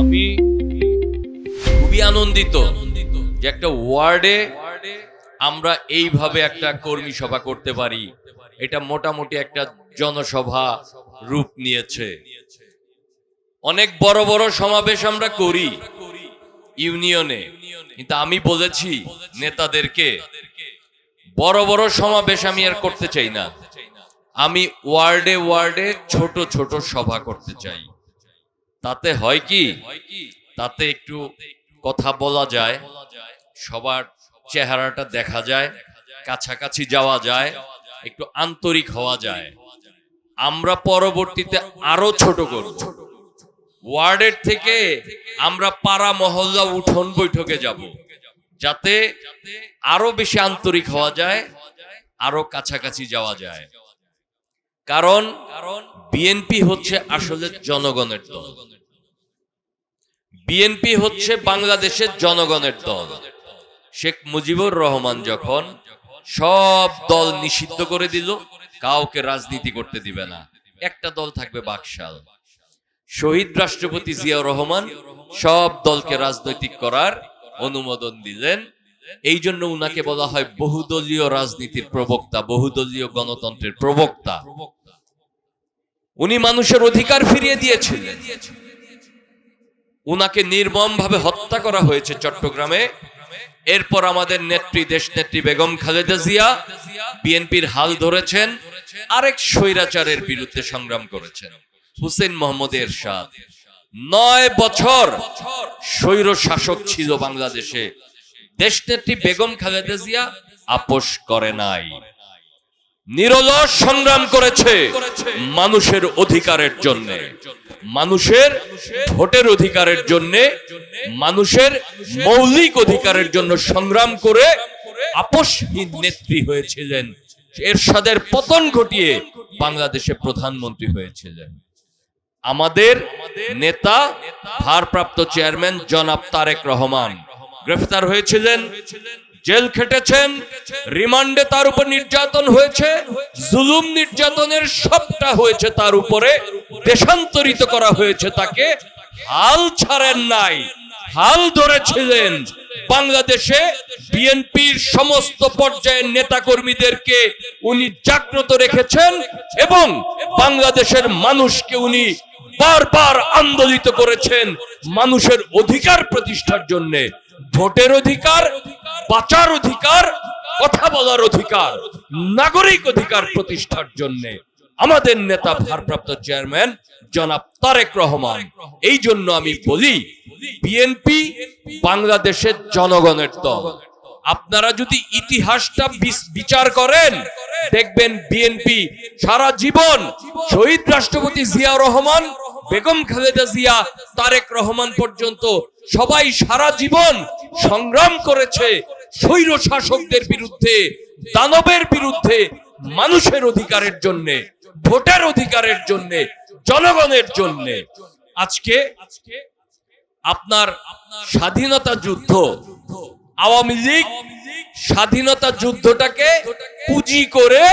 আমি খুবই আনন্দিত যে একটা ওয়ার্ডে আমরা এইভাবে একটা কর্মী সভা করতে পারি। এটা মোটামুটি একটা জনসভা রূপ নিয়েছে। অনেক বড় বড় সমাবেশ আমরা করি ইউনিয়নে, কিন্তু আমি বলেছি নেতাদেরকে, বড় বড় সমাবেশ আমি আর করতে চাই না। আমি ওয়ার্ডে ওয়ার্ডে ছোট ছোট সভা করতে চাই। তাতে হয় কি? তাতে একটু কথা বলা যায়, সবার চেহারাটা দেখা যায়, কাছাকাছি যাওয়া যায়, একটু আন্তরিক হওয়া যায়। আমরা পরবর্তীতে আরও ছোট করব। ওয়ার্ডের থেকে আমরা পাড়া মহল্লা উঠোন বৈঠকে যাব, যাতে আরও বেশি আন্তরিক হওয়া যায়, আরও কাছাকাছি যাওয়া যায়। কারণ বিএনপি হচ্ছে আসলে জনগণের দল। বিএনপি হচ্ছে বাংলাদেশের জনগণের দল। শেখ মুজিবুর রহমান যখন সব দল নিষিদ্ধ করে দিল, কাউকে রাজনীতি করতে দিবে না। একটা দল থাকবে বাকশাল। শহীদ রাষ্ট্রপতি জিয়াউর রহমান সব দলকে রাজনৈতিক করার অনুমোদন দিলেন। এই জন্য উনাকে বলা হয় বহুদলীয় রাজনীতির প্রবক্তা, বহুদলীয় গণতন্ত্রের প্রবক্তা। উনি মানুষের অধিকার ফিরিয়ে দিয়েছিলেন। উনাকে নির্মম ভাবে হত্যা করা হয়েছে চট্টগ্রামে। এরপর আমাদের নেত্রী, দেশ নেত্রী বেগম খালেদা জিয়া বিএনপির হাল ধরেছেন, আরেক স্বৈরাচারের বিরুদ্ধে সংগ্রাম করেছেন, হুসেন মোহাম্মদ এরশাদ। নয় বছর স্বৈর শাসক ছিল বাংলাদেশে। দেশ নেত্রী বেগম খালেদা জিয়া আপোষ করে নাই। নিরলস সংগ্রাম করেছে মানুষের অধিকারের জন্য। মানুষের ভোটের অধিকারের জন্য, মানুষের মৌলিক অধিকারের জন্য সংগ্রাম করে আপোষহীন নেত্রী হয়েছিলেন। এরশাদের পতন ঘটিয়ে বাংলাদেশে প্রধানমন্ত্রী হয়েছিলেন। আমাদের নেতা, ভারপ্রাপ্ত চেয়ারম্যান জনাব তারেক রহমান গ্রেফতার হয়েছিলেন। জেল খেটেছেন, রিমান্ডে তার উপর নির্যাতন হয়েছে, জুলুম নির্যাতনের সবটা হয়েছে তার উপরে, দেশান্তরিত করা হয়েছে তাকে। হাল ছাড়েন নাই, হাল ধরেছিলেন। বাংলাদেশে বিএনপির সমস্ত পর্যায়ের নেতাকর্মীদেরকে উনি জাগ্রত রেখেছেন এবং বাংলাদেশের মানুষকে উনি বারবার আন্দোলিত করেছেন মানুষের অধিকার প্রতিষ্ঠার জন্য। ভোটের অধিকার বাঁচার অধিকার, কথা বলার অধিকার, নাগরিক অধিকার প্রতিষ্ঠার জন্য আমাদের নেতা ভারপ্রাপ্ত চেয়ারম্যান জনাব তারেক রহমান। এই জন্য আমি বলি, বিএনপি বাংলাদেশের জনগণের দল। আপনারা যদি ইতিহাসটা বিচার করেন, দেখবেন বিএনপি সারা জীবন শহীদ রাষ্ট্রপতি জিয়া রহমান, বেগম খালেদা জিয়া, তারেক রহমান পর্যন্ত সবাই সারা জীবন সংগ্রাম করেছে স্বৈর শাসকদের বিরুদ্ধে, দানবের বিরুদ্ধে, মানুষের অধিকারের জন্য, ভোটের অধিকারের জন্য, জনগণের জন্য। আজকে আপনার স্বাধীনতা যুদ্ধ আওয়ামী লীগ স্বাধীনতা যুদ্ধটাকে পুঁজি করে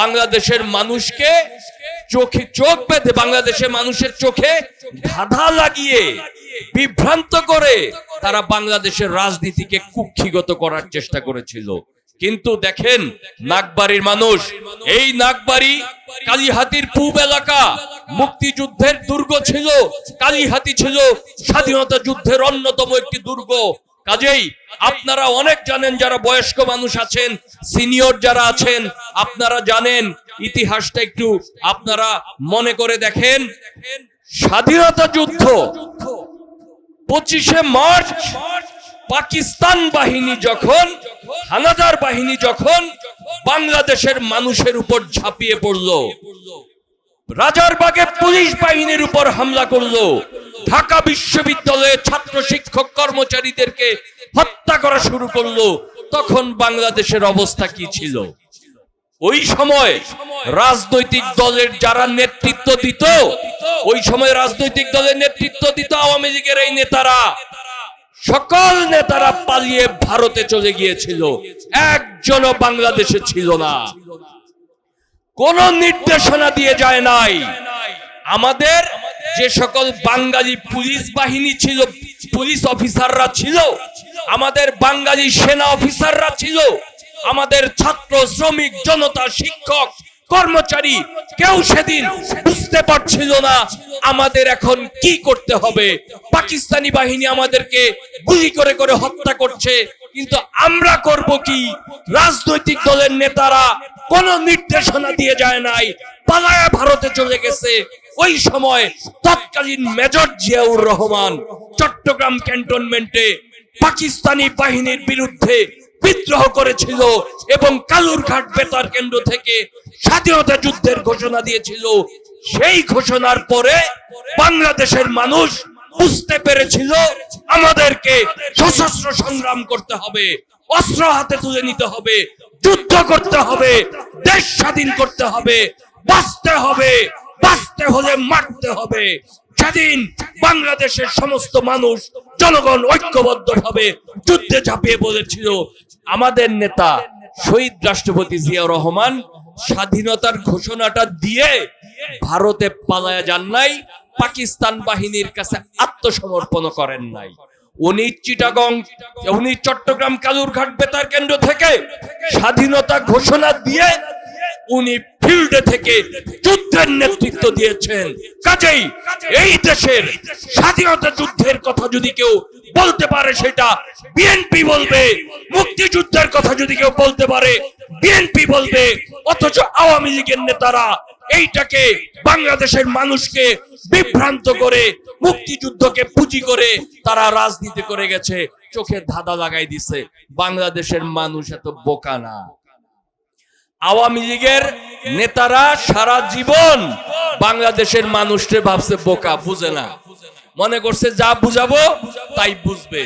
বাংলাদেশের মানুষকে চোখে চোখ বেঁধে, বাংলাদেশের মানুষের চোখে ধাঁধা লাগিয়ে বিভ্রান্ত করে তারা বাংলাদেশের রাজনীতিকে কুক্ষিগত করার চেষ্টা করেছিল। কিন্তু দেখেন, নাগবাড়ির মানুষ, এই নাগবাড়ি কালীহাতির পূব এলাকা মুক্তিযুদ্ধের দুর্গ ছিল, কালীহাতি ছিল স্বাধীনতা যুদ্ধের অন্যতম একটি দুর্গ। কাজেই আপনারা অনেক জানেন যারা বয়স্ক মানুষ আছেন, সিনিয়র যারা আছেন, আপনারা জানেন, ইতিহাসটা একটু আপনারা মনে করে দেখেন। স্বাধীনতা যুদ্ধ পঁচিশে মার্চ, পাকিস্তান বাহিনী যখন, হানাদার বাহিনী যখন বাংলাদেশের মানুষের উপর ঝাঁপিয়ে পড়ল, রাজারবাগে পুলিশ বাহিনীর উপর হামলা করল ঢাকা বিশ্ববিদ্যালয়ে ছাত্র শিক্ষক কর্মচারীদেরকে হত্যা করা শুরু করল। তখন বাংলাদেশের অবস্থা কি ছিল? ওই সময় রাজনৈতিক দলের যারা নেতৃত্ব দিত, ওই সময় রাজনৈতিক দলের নেতৃত্ব দিত আওয়ামী লীগের এই নেতারা। সকল নেতারা পালিয়ে ভারতে চলে গিয়েছিল। একজনও বাংলাদেশে ছিল না। কোন নির্দেশনা দিয়ে যায় নাই। আমাদের যে সকল বাঙালি পুলিশ বাহিনী ছিল, পুলিশ অফিসাররা ছিল, আমাদের বাঙালি সেনা অফিসাররা ছিল, আমাদের ছাত্র, শ্রমিক, জনতা, শিক্ষক, কর্মচারী, কেউ সেদিন বুঝতে পারছিল না আমাদের এখন কি করতে হবে। পাকিস্তানি বাহিনী আমাদেরকে গুলি করে করে হত্যা করছে, কিন্তু আমরা করব কি? রাজনৈতিক দলের নেতারা কোন নির্দেশনা দিয়ে যায় নাই, পালায়া ভারতে চলে গেছে। ওই সময় তৎকালীন মেজর জিয়াউর রহমান চট্টগ্রাম ক্যান্টনমেন্টে পাকিস্তানি বাহিনীর বিরুদ্ধে বিদ্রোহ করেছিল এবং কালুরঘাট বেতার কেন্দ্র থেকে স্বাধীনতা যুদ্ধের ঘোষণা দিয়েছিল। সেই ঘোষণার পরে বাংলাদেশের মানুষ বুঝতে পেরেছিল আমাদেরকে সশস্ত্র সংগ্রাম করতে হবে, অস্ত্র হাতে তুলে নিতে হবে, যুদ্ধ করতে হবে, দেশ স্বাধীন করতে হবে, বাঁচতে হবে। বাঁচতে হলে মারতে হবে। সেদিন বাংলাদেশের সমস্ত মানুষ জনগণ ঐক্যবদ্ধ ভাবে যুদ্ধে ঝাঁপিয়ে বলেছিল আমাদের নেতা শহীদ রাষ্ট্রপতি জিয়া রহমান স্বাধীনতার ঘোষণাটা দিয়ে ভারতে পালায়া যান নাই, পাকিস্তান বাহিনীর কাছে আত্মসমর্পণ করেন নাই। উনি চিটাগং, উনি চট্টগ্রাম কালুরঘাট বেতার কেন্দ্র থেকে স্বাধীনতা ঘোষণা দিয়ে উনি ফিল্ডে থেকে যুদ্ধের নেতৃত্ব দিয়েছেন। কাজেই এই দেশের স্বাধীনতা যুদ্ধের কথা যদি কেউ বলতে পারে সেটা বিএনপি বলবে, মুক্তিযুদ্ধের কথা যদি কেউ বলতে পারে, বিএনপি বলবে, অথচ আওয়ামী লীগের নেতারা এইটাকে বাংলাদেশের মানুষকে বিভ্রান্ত করে, মুক্তিযুদ্ধকে পুঁজি করে তারা রাজনীতি করে গেছে, চোখে ধাঁধা লাগাই দিছে। বাংলাদেশের মানুষ এত বোকা না। আওয়ামী লীগের নেতারা সারা জীবন বাংলাদেশের মানুষকে ভাবছে বোকা, বুঝে না। মনে করছে যা বুঝাবো তাই বুঝবে।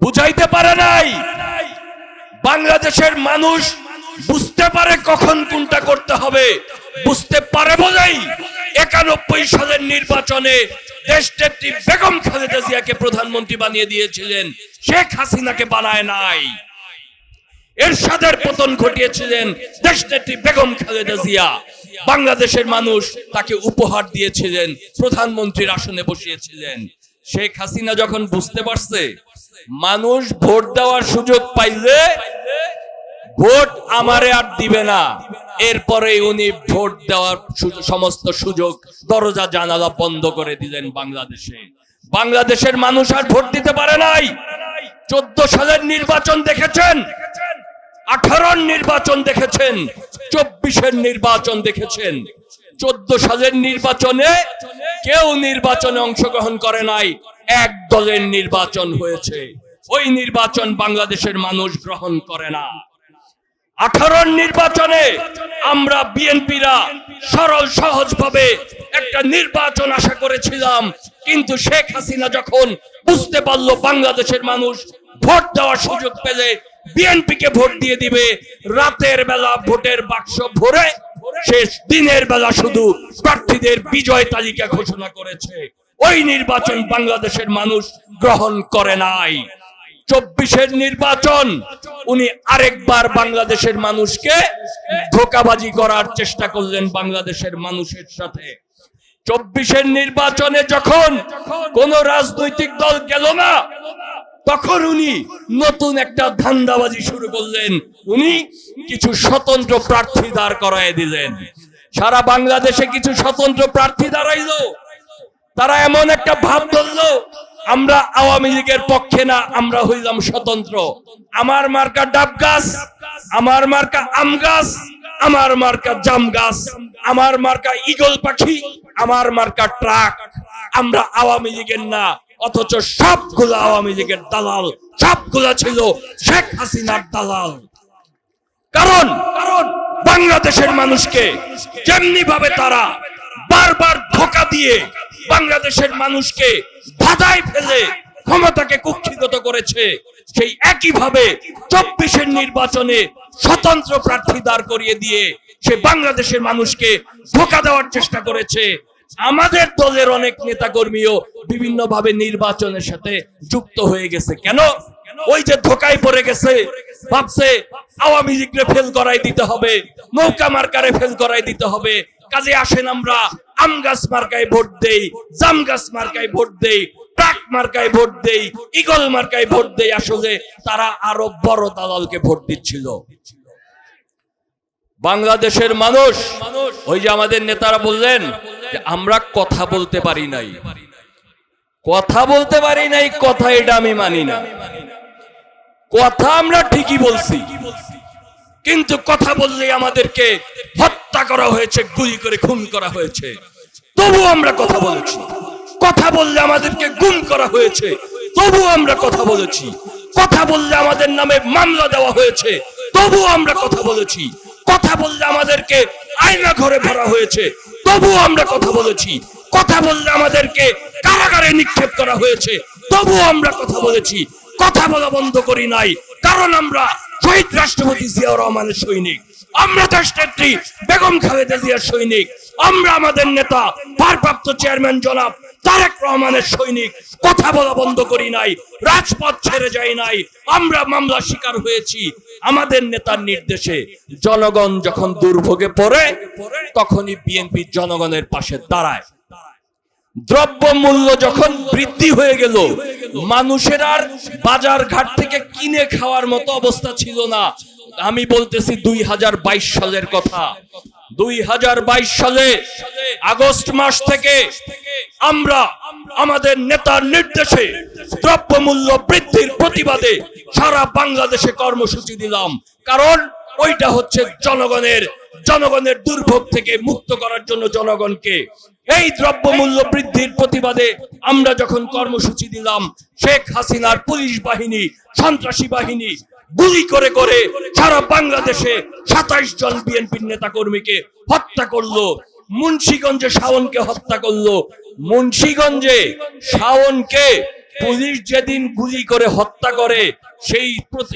বুঝাইতে পারে নাই। বাংলাদেশের মানুষ বুঝতে পারে কখন কোনটা করতে হবে। বুঝতে পারে বোঝাই একানব্বই সালের নির্বাচনে দেশ নেত্রী বেগম খালেদা জিয়াকে প্রধানমন্ত্রী বানিয়ে দিয়েছিলেন। শেখ হাসিনাকে বানায় নাই। এরশাদের পতন ঘটিয়েছিলেন দেশনেত্রী বেগম খালেদা জিয়া। বাংলাদেশের মানুষ তাকে উপহার দিয়েছিলেন, প্রধানমন্ত্রীর আসনে বসিয়েছিলেন। শেখ হাসিনা যখন বুঝতে পারছে, মানুষ ভোট দেওয়ার সুযোগ পাইলে ভোট আমারে আর দিবে না। এরপরে উনি ভোট দেওয়ার সমস্ত সুযোগ দরজা জানালা বন্ধ করে দিলেন বাংলাদেশে। বাংলাদেশের মানুষ আর ভোট দিতে পারে নাই। চোদ্দ সালের নির্বাচন দেখেছেন? আঠারোর নির্বাচন দেখেছেন, চব্বিশের নির্বাচন দেখেছেন, চোদ্দ সালের নির্বাচনে কেউ নির্বাচনে অংশগ্রহণ করে নাই, এক দলের নির্বাচন হয়েছে। ওই নির্বাচন বাংলাদেশের মানুষ গ্রহণ করে না। আঠারোর নির্বাচনে আমরা বিএনপিরা সরল সহজ ভাবে একটা নির্বাচন আশা করেছিলাম, কিন্তু শেখ হাসিনা যখন বুঝতে পারল বাংলাদেশের মানুষ ভোট দেওয়ার সুযোগ পেলে বিএনপি কে ভোট দিয়ে দিবে। রাতের বেলা ভোটের বাক্স ভরে শেষ দিনের বেলা শুধু প্রার্থীদের বিজয় তালিকা ঘোষণা করেছে। ওই নির্বাচন বাংলাদেশের মানুষ গ্রহণ করে নাই। চব্বিশের নির্বাচন, উনি আরেকবার বাংলাদেশের মানুষকে ধোকাবাজি করার চেষ্টা করলেন বাংলাদেশের মানুষের সাথে। চব্বিশের নির্বাচনে যখন কোন রাজনৈতিক দল গেল না তখন উনি নতুন একটা ধান্দাবাজি শুরু করলেন। উনি কিছু স্বতন্ত্র প্রার্থী দাঁড় করায় দিলেন। সারা বাংলাদেশে কিছু স্বতন্ত্র প্রার্থী দাঁড়াইলো। তারা এমন একটা ভাব ধরলো, আমরা আওয়ামী লীগের পক্ষে না, আমরা হইলাম স্বতন্ত্র। আমার মার্কা ডাব গাছ, আমার মার্কা আম গাছ, আমার মার্কা জাম গাছ, আমার মার্কা ইগল পাখি, আমার মার্কা ট্রাক। আমরা আওয়ামী লীগের না অথচ সবগুলো আওয়ামী লীগের দালাল, সবগুলো ছিল শেখ হাসিনার দালাল। কারণ কারণ বাংলাদেশের মানুষকে যেমনি ভাবে তারা বারবার ধোকা দিয়ে বাংলাদেশের মানুষকে ধাঁধায় ফেলে ক্ষমতাকে কুক্ষিগত করেছে, সেই একই ভাবে চব্বিশের নির্বাচনে স্বতন্ত্র প্রার্থী দাঁড় করিয়ে দিয়ে সে বাংলাদেশের মানুষকে ধোকা দেওয়ার চেষ্টা করেছে। আমাদের দলের অনেক নেতা কর্মীও বিভিন্ন ভাবে নির্বাচনের সাথে যুক্ত হয়ে গেছে। কেন? ওই যে ধোকায় পড়ে গেছে, ভাবছে আওয়ামী লীগরে ফেল করাই দিতে হবে, নৌকা মার্কারে ফেল করাই দিতে হবে। কাজে আসেন আমরা, আম গাছ মার্কায় ভোট দেই, জাম গাছ মার্কায় ভোট দেই, ট্রাক মার্কায় ভোট দেই, ইগল মার্কায় ভোট দেই। আসলে তারা আরও বড় দালালকে ভোট দিচ্ছিল। বাংলাদেশের মানুষ ওই যে আমাদের নেতারা বললেন যে আমরা কথা বলতে পারি নাই। কথা বলতে পারি নাই কথা এটা আমি মানি না। কথা আমরা ঠিকই বলছি। কিন্তু কথা বললে আমাদেরকে হত্যা করা হয়েছে গুলি করে খুন করা হয়েছে। তবু আমরা কথা বলেছি। কথা বললে আমাদেরকে গুম করা হয়েছে। তবু আমরা কথা বলেছি। কথা বললে আমাদের নামে মামলা দেওয়া হয়েছে। তবু আমরা কথা বলেছি। কথা বললে আমাদেরকে আয়না ঘরে ভরা হয়েছে। তবু আমরা কথা বলেছি। কথা বললে আমাদেরকে কারাগারে নিক্ষেপ করা হয়েছে। তবু আমরা কথা বলেছি। কথা বলা বন্ধ করি নাই। কারণ আমরা শহীদ রাষ্ট্রপতি জিয়াউর রহমানের সৈনিক। আমরা দেশনেত্রী বেগম খালেদা জিয়ার সৈনিক। আমরা আমাদের নেতা, ভারপ্রাপ্ত চেয়ারম্যান জনাব তারেক রহমানের সৈনিক, কথা বলা বন্ধ করি নাই, রাজপথ ছেড়ে যাই নাই, আমরা মামলা শিকার হয়েছি। আমাদের নেতার নির্দেশে জনগণ যখন দুর্ভোগে পড়ে, তখনই বিএনপি জনগণের পাশে দাঁড়ায়। দ্রব্য মূল্য যখন বৃদ্ধি হয়ে গেল, মানুষের আর বাজার ঘাট থেকে কিনে খাওয়ার মতো অবস্থা ছিল না। আমি বলতেছি দুই হাজার বাইশ সালের কথা। দুই হাজার বাইশ সালে, আগস্ট মাস থেকে আমরা আমাদের নেতার নির্দেশে দ্রব্য মূল্য বৃদ্ধির প্রতিবাদে সারা বাংলাদেশে কর্মসূচি দিলাম। কারণ ওইটা হচ্ছে জনগণের জনগণের দুর্ভোগ থেকে মুক্ত করার জন্য জনগণকে। এই দ্রব্যমূল্য বৃদ্ধির প্রতিবাদে আমরা যখন কর্মসূচি দিলাম, শেখ হাসিনার পুলিশ বাহিনী, সন্ত্রাসী বাহিনী গুলি করে করে সারা বাংলাদেশে সাতাইশ জন বিএনপির নেতা কর্মীকে হত্যা করল। মুন্সীগঞ্জে শাওনকে হত্যা করল। মুন্সীগঞ্জে শাওনকে পুলিশ যেদিন গুলি করে হত্যা করে, সেই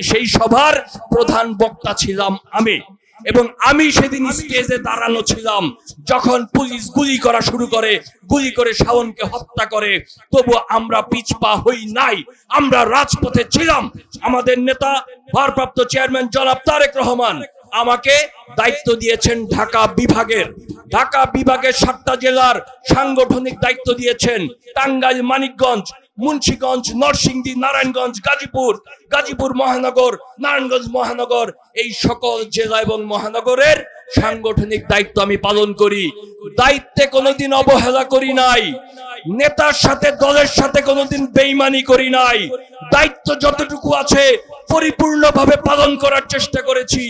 সেই সভার প্রধান বক্তা ছিলাম আমি। এবং আমি সেদিন স্টেজে দাঁড়ানো ছিলাম, যখন পুলিশ গুলি করা শুরু করে, গুলি করে শাওনকে হত্যা করে। তবু আমরা পিছপা হই নাই, আমরা রাজপথে ছিলাম। আমাদের নেতা, ভারপ্রাপ্ত চেয়ারম্যান জনাব তারেক রহমান আমাকে দায়িত্ব দিয়েছেন ঢাকা বিভাগের। ঢাকা বিভাগের সাতটা জেলার সাংগঠনিক দায়িত্ব দিয়েছেন। টাঙ্গাইল, মানিকগঞ্জ, মুন্সিগঞ্জ, নরসিংদী, নারায়ণগঞ্জ, গাজীপুর গাজীপুর মহানগর, নারায়ণগঞ্জ মহানগর, এই সকল জেলা এবং মহানগরের সাংগঠনিক দায়িত্ব আমি পালন করি। দায়িত্বে কোনোদিন অবহেলা করি নাই। নেতার সাথে, দলের সাথে কোনোদিন বেইমানি করি নাই। দায়িত্ব যতটুকু আছে, পরিপূর্ণভাবে পালন করার চেষ্টা করেছি।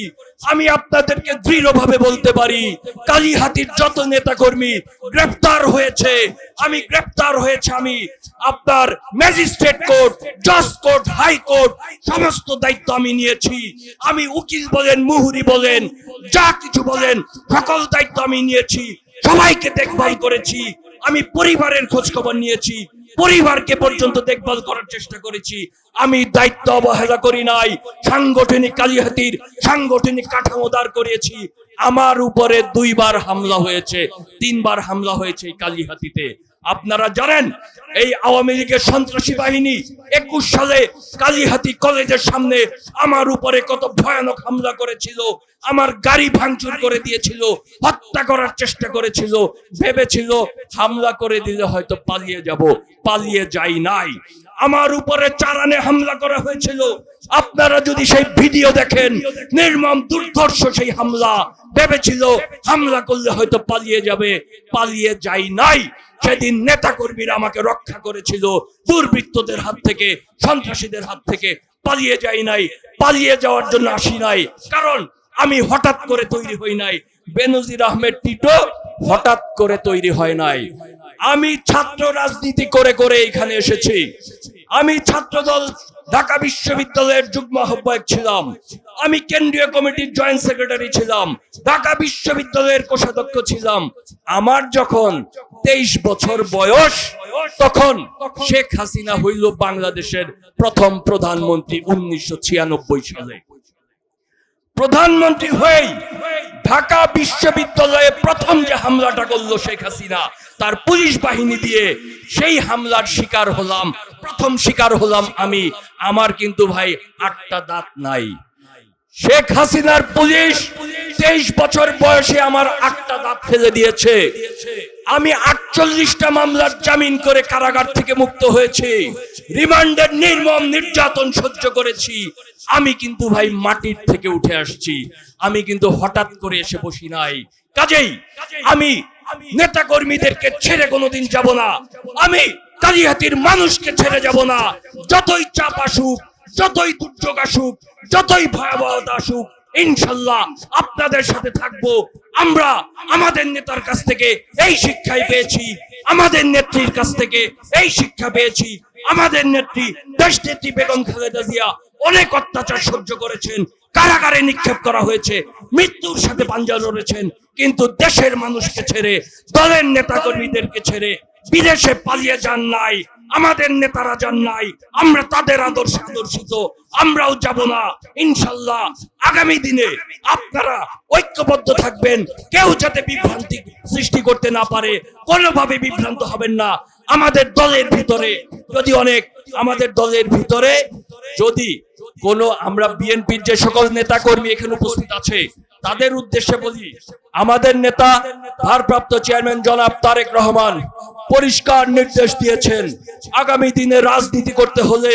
আমি আপনাদেরকে দৃঢ়ভাবে বলতে পারি, কালীহাতির যত নেতা কর্মী গ্রেফতার হয়েছে, আমি গ্রেফতার হয়েছে আমি। আপনার ম্যাজিস্ট্রেট কোর্ট, জজ কোর্ট, হাই কোর্ট সমস্ত দায়িত্ব আমি নিয়েছি। আমি উকিল বলেন, মুহুরি বলেন, যা কিছু বলেন, সকল দায়িত্ব আমি নিয়েছি। সবাইকে দেখভাল করেছি। আমি পরিবারের খোঁজ খবর নিয়েছি। পরিবারকে পর্যন্ত দেখভাল করার চেষ্টা করেছি। আমি দায়িত্ব অবহেলা করি নাই। সাংগঠনিক কালিহাতির সাংগঠনিক কাঠামো দাঁড় করিয়েছি। আমার উপরে দুইবার হামলা হয়েছে, তিনবার হামলা হয়েছে এই কালিহাতিতে। আপনারা জানেন, এই আওয়ামী লীগের সন্ত্রাসী বাহিনী একুশ সালে কালীহাতি কলেজের সামনে আমার উপরে কত ভয়ানক হামলা করেছিল, আমার গাড়ি ভাঙচুর করে দিয়েছিল, হত্যা করার চেষ্টা করেছিল, ভেবেছিল হামলা করে দিলে হয়তো পালিয়ে যাব, পালিয়ে যাই নাই। আমার উপরে চারানে হামলা করা হয়েছিল। আপনারা যদি সেই ভিডিও দেখেন, নির্মম দুর্ধর্ষ সেই হামলা, ভেবেছিল হামলা করলে হয়তো পালিয়ে যাবে, পালিয়ে যাই নাই। সেদিন নেতা কর্মীরা আমাকে রক্ষা করেছিল, দুর্বৃত্তদের হাত থেকে, সন্ত্রাসীদের হাত থেকে। পালিয়ে যাই নাই, পালিয়ে যাওয়ার জন্য আসি নাই। কারণ আমি হঠাৎ করে তৈরি হই নাই। বেনজির আহমেদ টিটো হঠাৎ করে তৈরি হয় নাই। আমি ছাত্র রাজনীতি করে করে এখানে এসেছি। আমি ছাত্রদল, ঢাকা বিশ্ববিদ্যালয়ের যুগ্ম আহ্বায়ক ছিলাম। আমি কেন্দ্রীয় কমিটির জয়েন্ট সেক্রেটারি ছিলাম। ঢাকা বিশ্ববিদ্যালয়ের কোষাধ্যক্ষ ছিলাম। আমার যখন তেইশ বছর বয়স, তখন শেখ হাসিনা হইল বাংলাদেশের প্রথম প্রধানমন্ত্রী উনিশশো ছিয়ানব্বই সালে। প্রধানমন্ত্রী হয়ে ঢাকা বিশ্ববিদ্যালয়ে প্রথম যে হামলাটা করল শেখ হাসিনা, তার পুলিশ বাহিনী দিয়ে সেই হামলার শিকার হলাম। প্রথম শিকার হলাম আমি। আমার কিন্তু ভাই আটটা দাঁত নাই। শেখ হাসিনার পুলিশ তেইশ বছর বয়সে আমার আটটা দাঁত ফেলে দিয়েছে। আমি আটচল্লিশটা মামলার জামিন করে কারাগার থেকে মুক্ত হয়েছি। রিমান্ডের নির্মম নির্যাতন সহ্য করেছি। আমি কিন্তু ভাই মাটির থেকে উঠে আসছি। আমি কিন্তু হঠাৎ করে এসে বসি নাই। কাজেই আমি নেতা কর্মীদেরকে ছেড়ে কোনোদিন যাব না। আমি কালিহাতির মানুষকে ছেড়ে যাব না। যতই চাপ আসুক যতই দুর্যোগ আসুক, যতই ভয়াবহতা আসুক, ইনশাল্লাহ আপনাদের সাথে থাকব। আমরা আমাদের নেতার কাছ থেকে এই শিক্ষাই পেয়েছি, আমাদের নেত্রীর কাছ থেকে এই শিক্ষা পেয়েছি। আমাদের নেত্রী দেশ নেত্রী বেগম খালেদা জিয়া অনেক অত্যাচার সহ্য করেছেন, কারাগারে নিক্ষেপ করা হয়েছে, মৃত্যুর সাথে পাঞ্জা লড়েছেন, কিন্তু দেশের মানুষকে ছেড়ে, দলের নেতা কর্মীদেরকে ছেড়ে বিদেশে পালিয়ে যান নাই। আমাদের নেতারা যান নাই, আমরা তাদের আদর্শে আদর্শিত, আমরাও যাব না। ইনশাল্লাহ আগামী দিনে আপনারা ঐক্যবদ্ধ থাকবেন, কেউ যাতে বিভ্রান্তি সৃষ্টি করতে না পারে, কোনোভাবে বিভ্রান্ত হবেন না। আমাদের দলের ভিতরে যদি অনেক, আমাদের দলের ভিতরে যদি কোন আমরা বিএনপির যে সকল নেতা কর্মী এখানে উপস্থিত আছে, তাদের উদ্দেশ্যে বলি, আমাদের নেতা, ভারপ্রাপ্ত চেয়ারম্যান জনাব তারেক রহমান পরিষ্কার নির্দেশ দিয়েছেন। আগামী দিনে রাজনীতি করতে হলে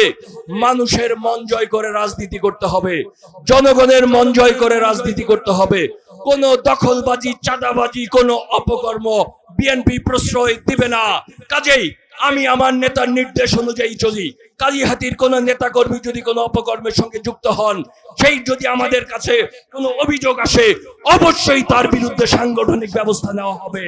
মানুষের মন জয় করে রাজনীতি করতে হবে। জনগণের মন জয় করে রাজনীতি করতে হবে। কোনো দখলবাজি, চাঁদাবাজি, কোনো অপকর্ম বিএনপি প্রশ্রয় দিবে না। কাজেই আমি আমার নেতার নির্দেশ অনুযায়ী চলি। কালীহাতির কোন নেতা কর্মী যদি কোনো অপকর্মের সঙ্গে যুক্ত হন, সেই যদি আমাদের কাছে কোনো অভিযোগ আসে, অবশ্যই তার বিরুদ্ধে সাংগঠনিক ব্যবস্থা নেওয়া হবে।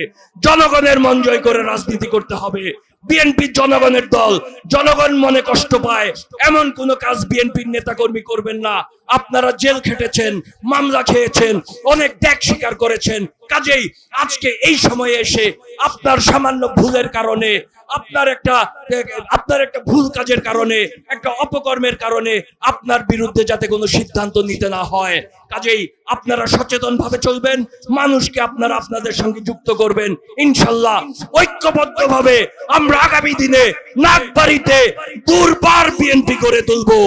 জনগণের মন জয় করে রাজনীতি করতে হবে। বিএনপি জনগণের দল, জনগণ মনে কষ্ট পায়। এমন কোন কাজ বিএনপির নেতা কর্মী করবেন না। আপনারা জেল খেটেছেন, মামলা খেয়েছেন, অনেক ত্যাগ স্বীকার করেছেন। কাজেই আজকে এই সময়ে এসে আপনার সামান্য ভুলের কারণে, আপনার একটা আপনার একটা ভুল কাজের কারণে একটা অপকর্মের কারণে আপনার বিরুদ্ধে যাতে কোনো সিদ্ধান্ত নিতে না হয়। কাজেই আপনারা সচেতন ভাবে চলবেন, মানুষকে আপনারা আপনাদের সঙ্গে যুক্ত করবেন। ইনশাল্লাহ ঐক্যবদ্ধ আমরা আগামী দিনে নাগবাড়িতে দুর্বার বিএনপি করে তুলবো।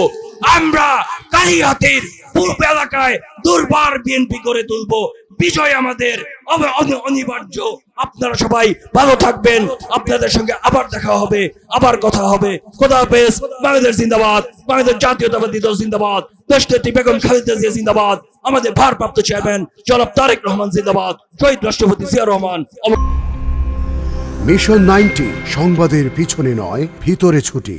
আমরা কালিহাতির পূর্ব এলাকায় দুর্বার বিএনপি করে তুলবো। বিজয় আমাদের অনিবার্য। আপনারা সবাই ভালো থাকবেন। আপনাদের সঙ্গে আবার দেখা হবে, আবার কথা হবে। খোদা হাফেজ। বাংলাদেশ জিন্দাবাদ। বাংলাদেশ জাতীয়তাবাদী দল জিন্দাবাদ। দেশ নেত্রী বেগম খালেদা জিয়া জিন্দাবাদ। আমাদের ভারপ্রাপ্ত চেয়ারম্যান জনাব তারেক রহমান জিন্দাবাদ। শহীদ রাষ্ট্রপতি জিয়া রহমান। মিশন নাইনটি সংবাদের পিছনে নয়, ভিতরে ছুটি।